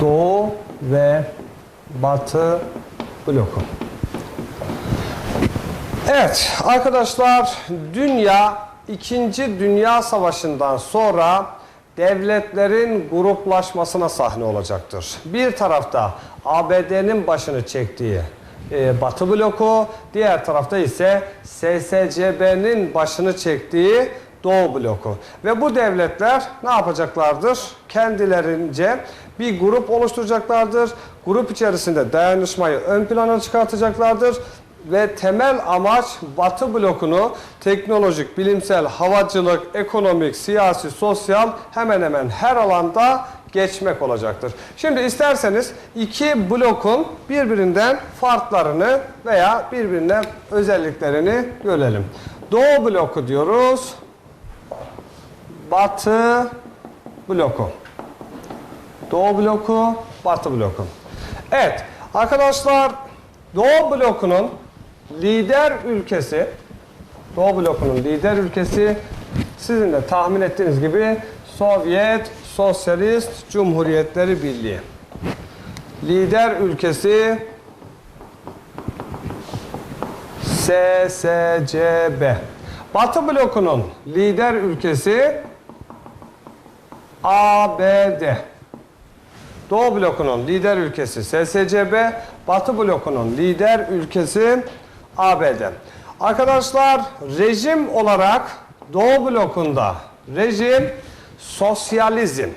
Doğu ve Batı bloku. Evet arkadaşlar dünya 2. Dünya Savaşı'ndan sonra devletlerin gruplaşmasına sahne olacaktır. Bir tarafta ABD'nin başını çektiği e, Batı bloku, diğer tarafta ise SSCB'nin başını çektiği Doğu bloku. Ve bu devletler ne yapacaklardır? Kendilerince bir grup oluşturacaklardır. Grup içerisinde dayanışmayı ön plana çıkartacaklardır ve temel amaç Batı blokunu teknolojik, bilimsel, havacılık, ekonomik, siyasi, sosyal hemen hemen her alanda geçmek olacaktır. Şimdi isterseniz iki blokun birbirinden farklarını veya birbirinden özelliklerini görelim. Doğu bloku diyoruz. Batı bloku. Doğu bloku, Batı bloku. Evet arkadaşlar Doğu blokunun lider ülkesi Doğu blokunun lider ülkesi sizin de tahmin ettiğiniz gibi Sovyet Sosyalist Cumhuriyetleri Birliği. Lider ülkesi SSCB. Batı blokunun lider ülkesi ABD. Doğu blokunun lider ülkesi SSCB, Batı blokunun lider ülkesi ABD. Arkadaşlar rejim olarak Doğu blokunda rejim sosyalizm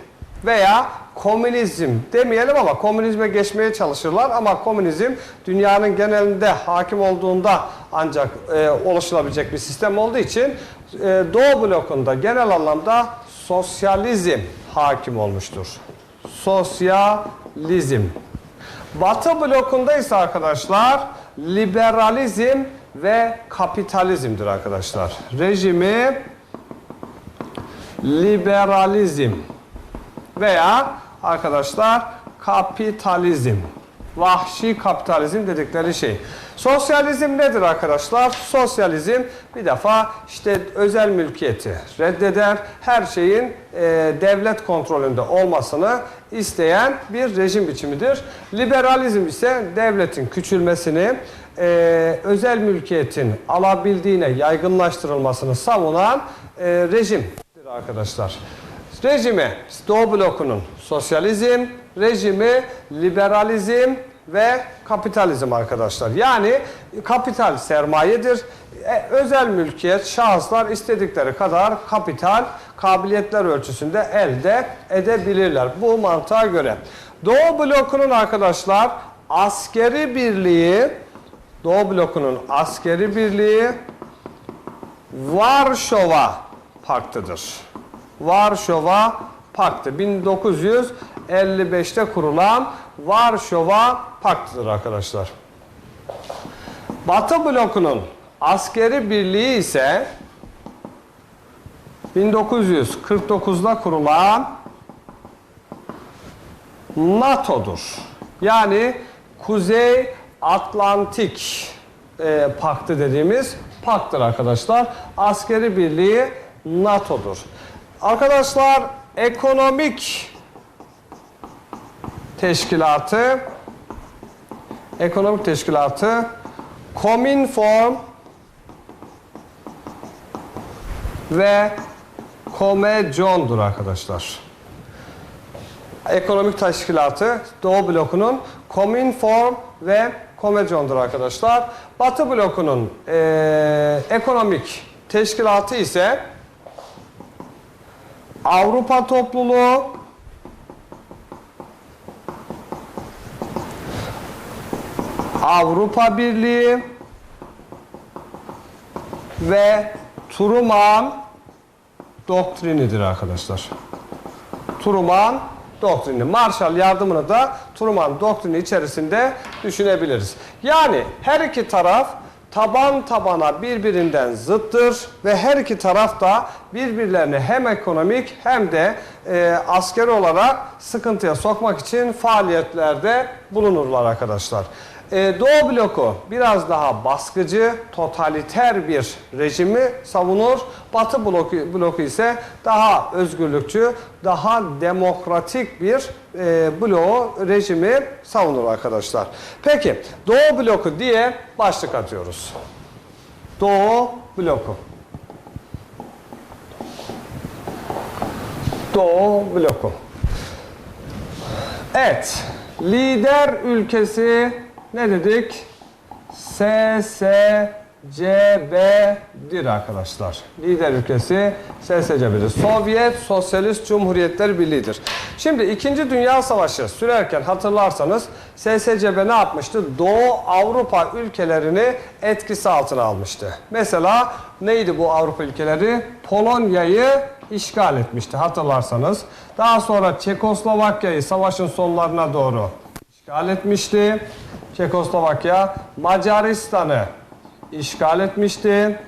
veya komünizm demeyelim ama komünizme geçmeye çalışırlar ama komünizm dünyanın genelinde hakim olduğunda ancak e, oluşturabilecek bir sistem olduğu için e, Doğu blokunda genel anlamda sosyalizm hakim olmuştur. Sosyalizm. Batı blokunda ise arkadaşlar liberalizm ve kapitalizmdir arkadaşlar. Rejimi liberalizm veya arkadaşlar kapitalizm. Vahşi kapitalizm dedikleri şey. Sosyalizm nedir arkadaşlar? Sosyalizm bir defa işte özel mülkiyeti reddeder. Her şeyin e, devlet kontrolünde olmasını isteyen bir rejim biçimidir. Liberalizm ise devletin küçülmesini, e, özel mülkiyetin alabildiğine yaygınlaştırılmasını savunan e, rejimdir arkadaşlar. Rejimi Doğu blokunun sosyalizm, rejimi liberalizm ve kapitalizm arkadaşlar. Yani kapital sermayedir. E, özel mülkiyet şahıslar istedikleri kadar kapital kabiliyetler ölçüsünde elde edebilirler. Bu mantığa göre. Doğu blokunun arkadaşlar askeri birliği Doğu blokunun askeri birliği Varşova Paktı'dır. Varşova Paktı 1955'te kurulan Varşova Paktı'dır arkadaşlar. Batı blokunun askeri birliği ise 1949'da kurulan NATO'dur. Yani Kuzey Atlantik e, Paktı dediğimiz paktır arkadaşlar. Askeri birliği NATO'dur. Arkadaşlar ekonomik teşkilatı ekonomik teşkilatı Kominform ve Komecon'dur arkadaşlar. Ekonomik teşkilatı Doğu blokunun Kominform ve Komecon'dur arkadaşlar. Batı blokunun eee, ekonomik teşkilatı ise Avrupa Topluluğu Avrupa Birliği ve Truman doktrinidir arkadaşlar. Truman doktrini. Marshall yardımını da Truman doktrini içerisinde düşünebiliriz. Yani her iki taraf taban tabana birbirinden zıttır ve her iki taraf da birbirlerini hem ekonomik hem de e, askeri olarak sıkıntıya sokmak için faaliyetlerde bulunurlar arkadaşlar. E, Doğu bloku biraz daha baskıcı, totaliter bir rejimi savunur. Batı bloku, bloku ise daha özgürlükçü, daha demokratik bir e, bloğu, rejimi savunur arkadaşlar. Peki Doğu bloku diye başlık atıyoruz. Doğu bloku. Doğu bloku. Evet. Lider ülkesi ne dedik? SSCB'dir arkadaşlar. Lider ülkesi SSCB'dir. Sovyet Sosyalist Cumhuriyetler Birliği'dir. Şimdi 2. Dünya Savaşı sürerken hatırlarsanız SSCB ne yapmıştı? Doğu Avrupa ülkelerini etkisi altına almıştı. Mesela neydi bu Avrupa ülkeleri? Polonya'yı işgal etmişti hatırlarsanız. Daha sonra Çekoslovakya'yı savaşın sonlarına doğru işgal etmişti. Çekoslovakya Macaristan'ı işgal etmişti.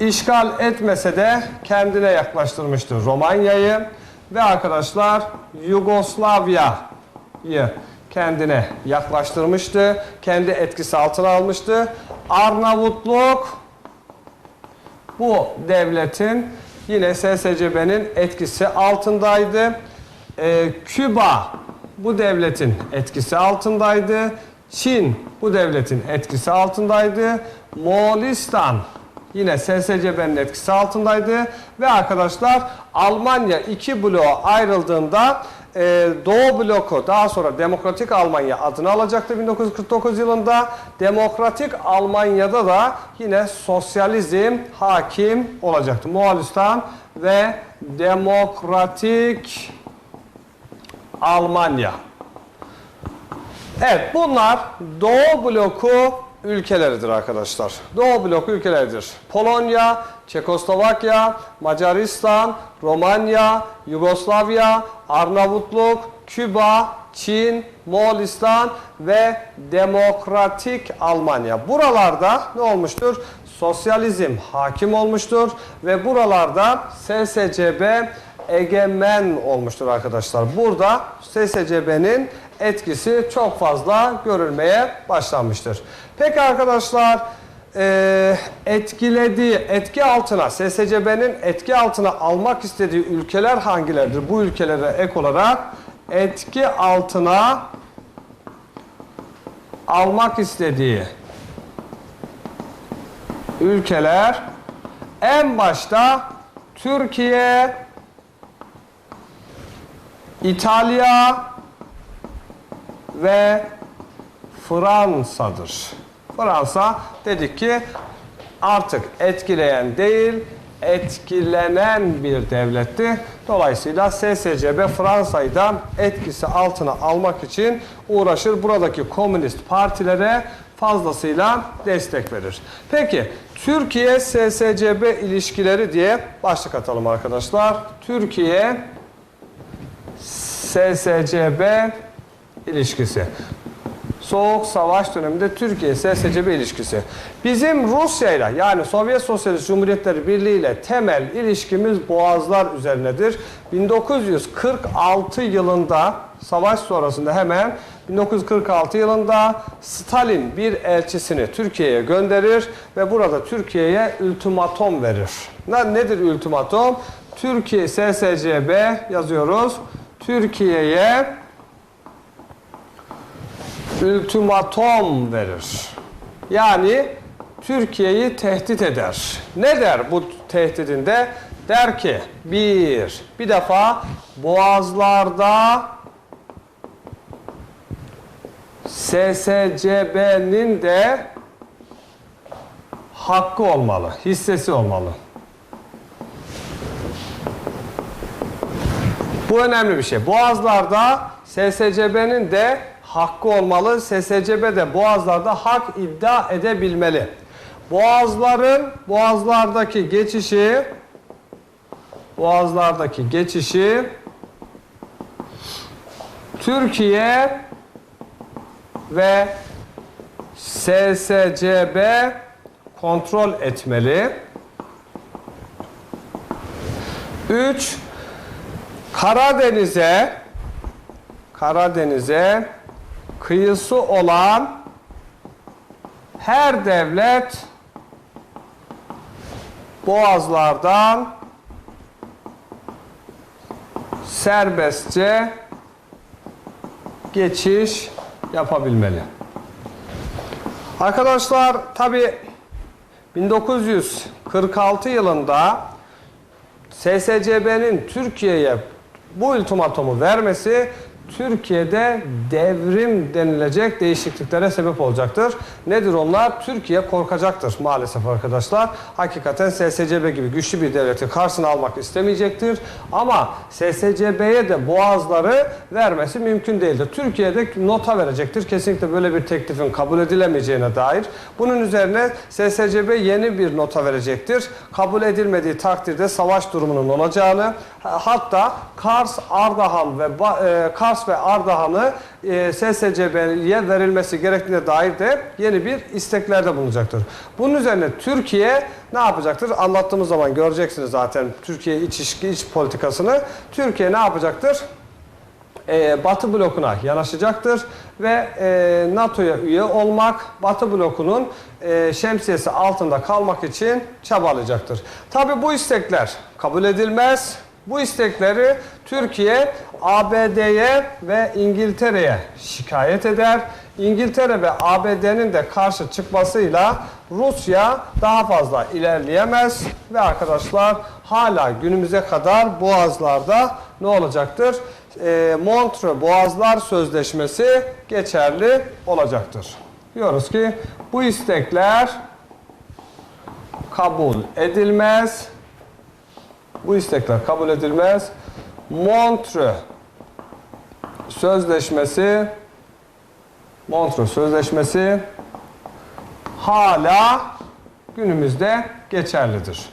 İşgal etmese de kendine yaklaştırmıştı Romanya'yı ve arkadaşlar Yugoslavya'yı kendine yaklaştırmıştı. Kendi etkisi altına almıştı. Arnavutluk bu devletin yine SSCB'nin etkisi altındaydı. Ee, Küba bu devletin etkisi altındaydı. Çin bu devletin etkisi altındaydı. Moğolistan yine SSCB'nin etkisi altındaydı. Ve arkadaşlar Almanya iki bloğa ayrıldığında e, Doğu bloku daha sonra Demokratik Almanya adını alacaktı 1949 yılında. Demokratik Almanya'da da yine sosyalizm hakim olacaktı. Moğolistan ve Demokratik Almanya. Evet bunlar Doğu bloku ülkeleridir arkadaşlar. Doğu bloku ülkeleridir. Polonya, Çekoslovakya, Macaristan, Romanya, Yugoslavya, Arnavutluk, Küba, Çin, Moğolistan ve Demokratik Almanya. Buralarda ne olmuştur? Sosyalizm hakim olmuştur ve buralarda SSCB egemen olmuştur arkadaşlar. Burada SSCB'nin etkisi çok fazla görülmeye başlanmıştır. Peki arkadaşlar e, etkilediği, etki altına, SSCB'nin etki altına almak istediği ülkeler hangileridir? Bu ülkelere ek olarak etki altına almak istediği ülkeler en başta Türkiye, İtalya ve Fransa'dır. Fransa dedik ki artık etkileyen değil, etkilenen bir devletti. Dolayısıyla SSCB Fransa'yı da etkisi altına almak için uğraşır. Buradaki komünist partilere fazlasıyla destek verir. Peki Türkiye SSCB ilişkileri diye başlık atalım arkadaşlar. Türkiye SSCB ilişkisi. Soğuk Savaş döneminde Türkiye SSCB ilişkisi. Bizim Rusya ile yani Sovyet Sosyalist Cumhuriyetleri Birliği ile temel ilişkimiz boğazlar üzerinedir. 1946 yılında savaş sonrasında hemen 1946 yılında Stalin bir elçisini Türkiye'ye gönderir ve burada Türkiye'ye ultimatom verir. Ne, nedir ultimatom? Türkiye SSCB yazıyoruz. Türkiye'ye ultimatom verir. Yani Türkiye'yi tehdit eder. Ne der bu tehdidinde? Der ki bir, bir defa boğazlarda SSCB'nin de hakkı olmalı, hissesi olmalı. Bu önemli bir şey. Boğazlarda SSCB'nin de hakkı olmalı. SSCB de boğazlarda hak iddia edebilmeli. Boğazların boğazlardaki geçişi boğazlardaki geçişi Türkiye ve SSCB kontrol etmeli. 3 Karadeniz'e Karadeniz'e kıyısı olan her devlet boğazlardan serbestçe geçiş yapabilmeli. Arkadaşlar tabi 1946 yılında SSCB'nin Türkiye'ye bu ultimatomu vermesi Türkiye'de devrim denilecek değişikliklere sebep olacaktır. Nedir onlar? Türkiye korkacaktır maalesef arkadaşlar. Hakikaten SSCB gibi güçlü bir devleti karşısına almak istemeyecektir. Ama SSCB'ye de boğazları vermesi mümkün değildir. Türkiye'de nota verecektir. Kesinlikle böyle bir teklifin kabul edilemeyeceğine dair. Bunun üzerine SSCB yeni bir nota verecektir. Kabul edilmediği takdirde savaş durumunun olacağını hatta Kars, Ardahan ve e, Kars ve Ardahan'ı e, SSCB'ye verilmesi gerektiğine dair de yeni bir isteklerde bulunacaktır. Bunun üzerine Türkiye ne yapacaktır? Anlattığımız zaman göreceksiniz zaten Türkiye iç ilişki iç politikasını. Türkiye ne yapacaktır? e, Batı blokuna yanaşacaktır ve e, NATO'ya üye olmak, Batı blokunun e, şemsiyesi altında kalmak için çabalayacaktır. Tabi bu istekler kabul edilmez. Bu istekleri Türkiye ABD'ye ve İngiltere'ye şikayet eder. İngiltere ve ABD'nin de karşı çıkmasıyla Rusya daha fazla ilerleyemez ve arkadaşlar hala günümüze kadar boğazlarda ne olacaktır? E, Montreux Boğazlar Sözleşmesi geçerli olacaktır. Diyoruz ki bu istekler kabul edilmez. Bu istekler kabul edilmez. Montreux Sözleşmesi Montreux Sözleşmesi hala günümüzde geçerlidir.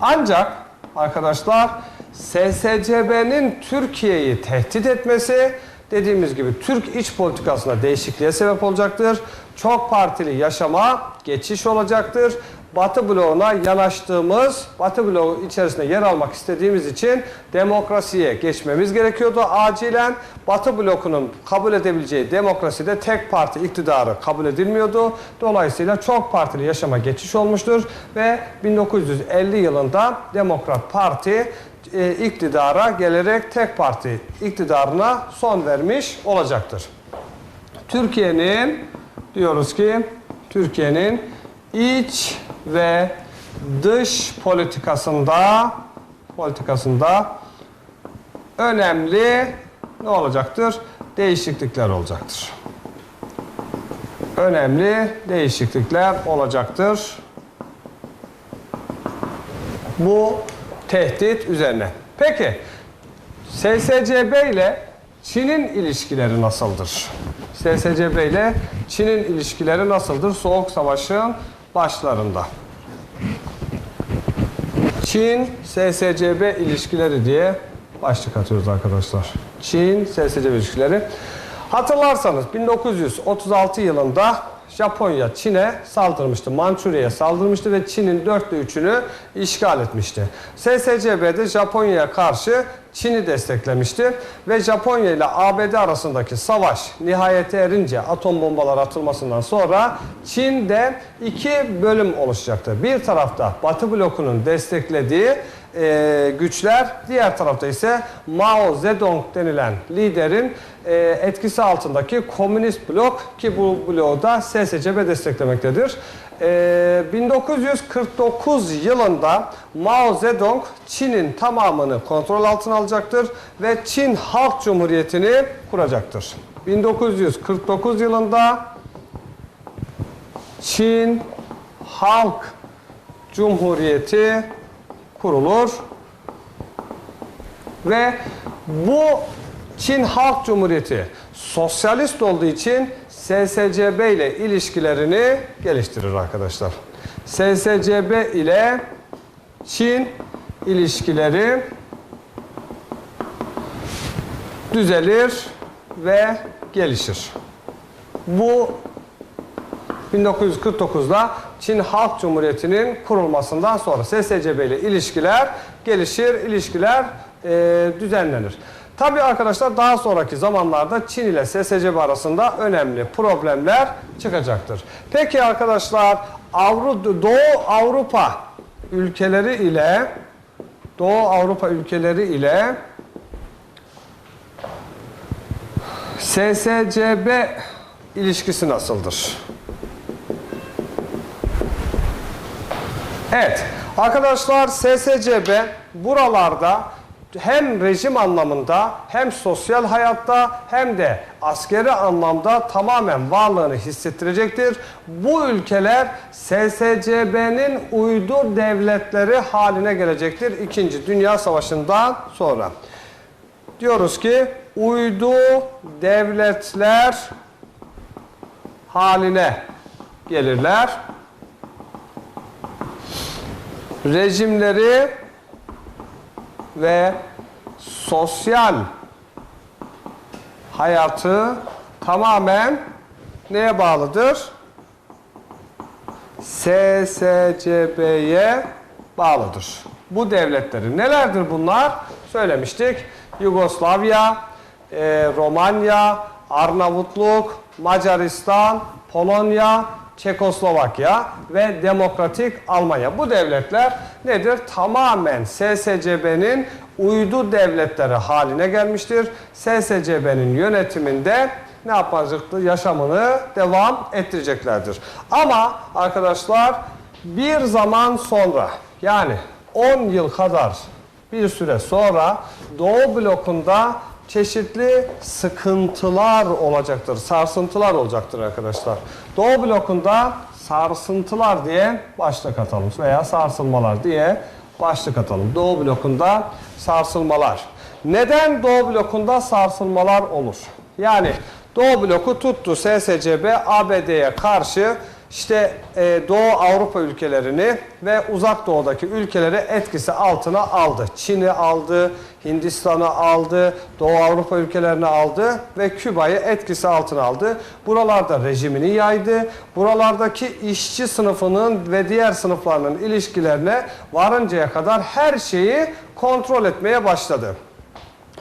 Ancak arkadaşlar SSCB'nin Türkiye'yi tehdit etmesi dediğimiz gibi Türk iç politikasına değişikliğe sebep olacaktır. Çok partili yaşama geçiş olacaktır. Batı bloğuna yanaştığımız, Batı bloğu içerisinde yer almak istediğimiz için demokrasiye geçmemiz gerekiyordu acilen. Batı blokunun kabul edebileceği demokraside tek parti iktidarı kabul edilmiyordu. Dolayısıyla çok partili yaşama geçiş olmuştur ve 1950 yılında Demokrat Parti e, iktidara gelerek tek parti iktidarına son vermiş olacaktır. Türkiye'nin diyoruz ki Türkiye'nin iç ve dış politikasında politikasında önemli ne olacaktır? Değişiklikler olacaktır. Önemli değişiklikler olacaktır. Bu tehdit üzerine. Peki SSCB ile Çin'in ilişkileri nasıldır? SSCB ile Çin'in ilişkileri nasıldır? Soğuk Savaş'ın başlarında. Çin SSCB ilişkileri diye başlık atıyoruz arkadaşlar. Çin SSCB ilişkileri. Hatırlarsanız 1936 yılında Japonya Çin'e saldırmıştı. Mançurya'ya saldırmıştı ve Çin'in dörtte üçünü işgal etmişti. SSCB de Japonya'ya karşı Çin'i desteklemişti ve Japonya ile ABD arasındaki savaş nihayete erince atom bombalar atılmasından sonra Çin'de iki bölüm oluşacaktı. Bir tarafta Batı blokunun desteklediği e, güçler, diğer tarafta ise Mao Zedong denilen liderin e, etkisi altındaki komünist blok ki bu bloğu da SSCB desteklemektedir. E, 1949 yılında Mao Zedong Çin'in tamamını kontrol altına alacaktır ve Çin Halk Cumhuriyeti'ni kuracaktır. 1949 yılında Çin Halk Cumhuriyeti kurulur ve bu Çin Halk Cumhuriyeti sosyalist olduğu için SSCB ile ilişkilerini geliştirir arkadaşlar. SSCB ile Çin ilişkileri düzelir ve gelişir. Bu 1949'da Çin Halk Cumhuriyeti'nin kurulmasından sonra SSCB ile ilişkiler gelişir, ilişkiler e, düzenlenir. Tabii arkadaşlar daha sonraki zamanlarda Çin ile SSCB arasında önemli problemler çıkacaktır. Peki arkadaşlar Avru Doğu Avrupa ülkeleri ile Doğu Avrupa ülkeleri ile SSCB ilişkisi nasıldır? Evet arkadaşlar SSCB buralarda hem rejim anlamında hem sosyal hayatta hem de askeri anlamda tamamen varlığını hissettirecektir. Bu ülkeler SSCB'nin uydu devletleri haline gelecektir İkinci Dünya Savaşı'ndan sonra. Diyoruz ki uydu devletler haline gelirler. Rejimleri ve sosyal hayatı tamamen neye bağlıdır? SSCB'ye bağlıdır. Bu devletleri nelerdir bunlar? Söylemiştik. Yugoslavya, e, Romanya, Arnavutluk, Macaristan, Polonya, Çekoslovakya ve Demokratik Almanya. Bu devletler nedir? Tamamen SSCB'nin uydu devletleri haline gelmiştir. SSCB'nin yönetiminde ne yapacaktır? Yaşamını devam ettireceklerdir. Ama arkadaşlar bir zaman sonra yani 10 yıl kadar bir süre sonra Doğu blokunda çeşitli sıkıntılar olacaktır, sarsıntılar olacaktır arkadaşlar. Doğu blokunda sarsıntılar diye başlık atalım veya sarsılmalar diye başlık atalım. Doğu blokunda sarsılmalar. Neden Doğu blokunda sarsılmalar olur? Yani Doğu bloku tuttu SSCB ABD'ye karşı işte e, Doğu Avrupa ülkelerini ve uzak doğudaki ülkeleri etkisi altına aldı. Çin'i aldı, Hindistan'ı aldı, Doğu Avrupa ülkelerini aldı ve Küba'yı etkisi altına aldı. Buralarda rejimini yaydı. Buralardaki işçi sınıfının ve diğer sınıflarının ilişkilerine varıncaya kadar her şeyi kontrol etmeye başladı.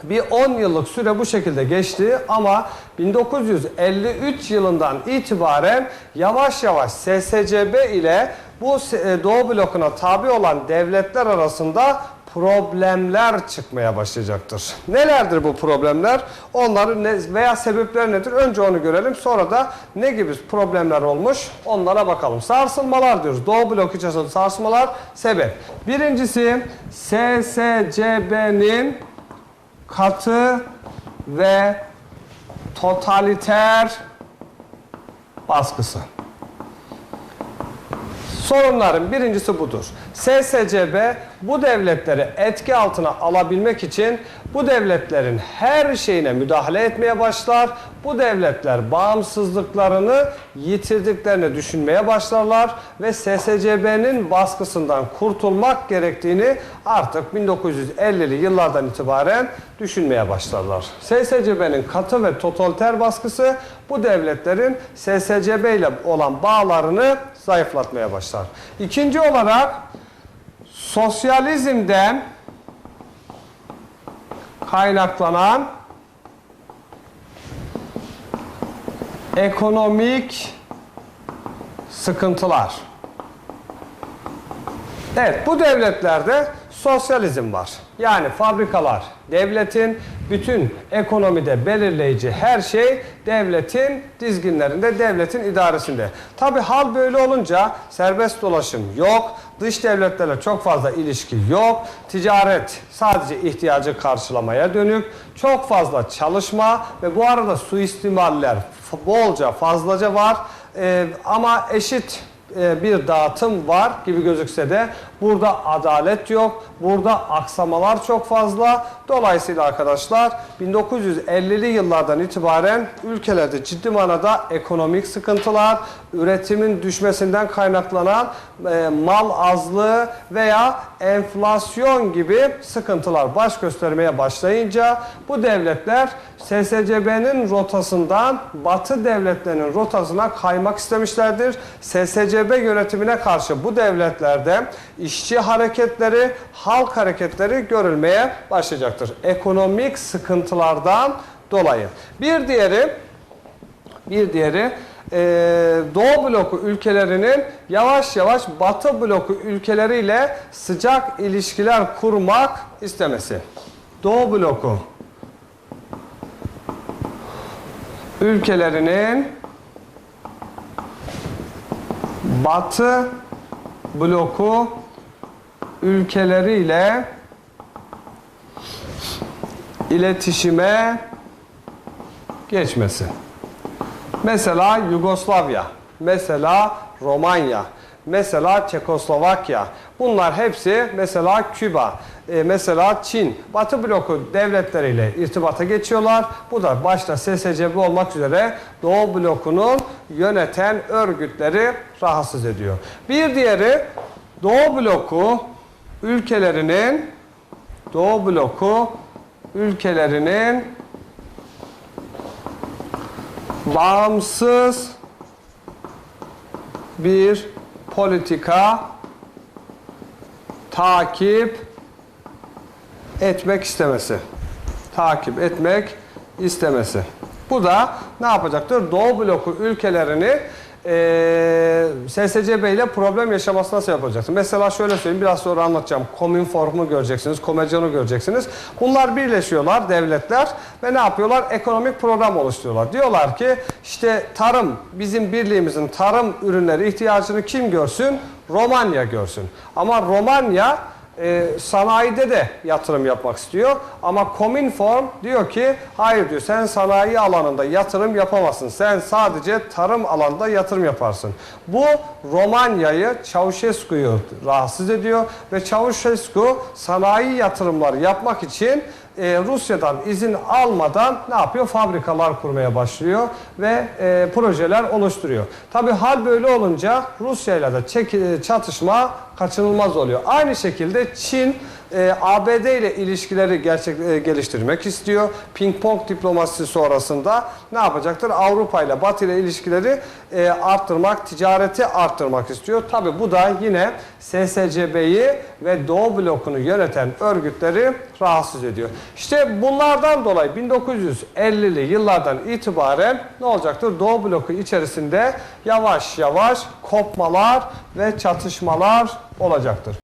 Bir 10 yıllık süre bu şekilde geçti ama 1953 yılından itibaren yavaş yavaş SSCB ile bu e, Doğu blokuna tabi olan devletler arasında problemler çıkmaya başlayacaktır. Nelerdir bu problemler? Onların ne veya sebepleri nedir? Önce onu görelim. Sonra da ne gibi problemler olmuş? Onlara bakalım. Sarsılmalar diyoruz. Doğu blok içerisinde sarsılmalar sebep. Birincisi SSCB'nin katı ve totaliter baskısı. Sorunların birincisi budur. SSCB bu devletleri etki altına alabilmek için bu devletlerin her şeyine müdahale etmeye başlar. Bu devletler bağımsızlıklarını yitirdiklerini düşünmeye başlarlar ve SSCB'nin baskısından kurtulmak gerektiğini artık 1950'li yıllardan itibaren düşünmeye başlarlar. SSCB'nin katı ve totaliter baskısı bu devletlerin SSCB ile olan bağlarını zayıflatmaya başlar. İkinci olarak sosyalizmden kaynaklanan ekonomik sıkıntılar. Evet bu devletlerde sosyalizm var. Yani fabrikalar devletin, bütün ekonomide belirleyici her şey devletin dizginlerinde, devletin idaresinde. Tabi hal böyle olunca serbest dolaşım yok, dış devletlerle çok fazla ilişki yok, ticaret sadece ihtiyacı karşılamaya dönük, çok fazla çalışma ve bu arada suistimaller bolca, fazlaca var Ee, ama eşit e, bir dağıtım var gibi gözükse de burada adalet yok. Burada aksamalar çok fazla. Dolayısıyla arkadaşlar 1950'li yıllardan itibaren ülkelerde ciddi manada ekonomik sıkıntılar, üretimin düşmesinden kaynaklanan e, mal azlığı veya enflasyon gibi sıkıntılar baş göstermeye başlayınca bu devletler SSCB'nin rotasından Batı devletlerinin rotasına kaymak istemişlerdir. SSCB yönetimine karşı bu devletlerde işçi hareketleri, halk hareketleri görülmeye başlayacaktır. Ekonomik sıkıntılardan dolayı. Bir diğeri bir diğeri eee, Doğu bloku ülkelerinin yavaş yavaş Batı bloku ülkeleriyle sıcak ilişkiler kurmak istemesi. Doğu bloku ülkelerinin Batı bloku ülkeleriyle iletişime geçmesi. Mesela Yugoslavya, mesela Romanya, mesela Çekoslovakya. Bunlar hepsi mesela Küba, e, mesela Çin, Batı bloku devletleriyle irtibata geçiyorlar. Bu da başta SSCB olmak üzere Doğu blokunun yöneten örgütleri rahatsız ediyor. Bir diğeri Doğu bloku ülkelerinin Doğu bloku ülkelerinin bağımsız bir politika takip etmek istemesi. Takip etmek istemesi. Bu da ne yapacaktır? Doğu bloku ülkelerini eee SSCB ile problem yaşamasına sebep olacaktır. Mesela şöyle söyleyeyim biraz sonra anlatacağım. Kominform'u göreceksiniz, Komecan'ı göreceksiniz. Bunlar birleşiyorlar devletler ve ne yapıyorlar? Ekonomik program oluşturuyorlar. Diyorlar ki işte tarım, bizim birliğimizin tarım ürünleri ihtiyacını kim görsün? Romanya görsün. Ama Romanya e, sanayide de yatırım yapmak istiyor. Ama Kominform diyor ki hayır diyor sen sanayi alanında yatırım yapamazsın. Sen sadece tarım alanında yatırım yaparsın. Bu Romanya'yı Çavuşescu'yu rahatsız ediyor ve Çavuşescu sanayi yatırımları yapmak için e, Rusya'dan izin almadan ne yapıyor? Fabrikalar kurmaya başlıyor ve e, projeler oluşturuyor. Tabi hal böyle olunca Rusya ile de e, çatışma kaçınılmaz oluyor. Aynı şekilde Çin e, ABD ile ilişkileri gerçek e, geliştirmek istiyor. Ping pong diplomasisi sonrasında ne yapacaktır? Avrupa ile Batı ile ilişkileri e, arttırmak, ticareti arttırmak istiyor. Tabi bu da yine SSCB'yi ve Doğu blokunu yöneten örgütleri rahatsız ediyor. İşte bunlardan dolayı 1950'li yıllardan itibaren ne olacaktır? Doğu bloku içerisinde yavaş yavaş kopmalar ve çatışmalar olacaktır.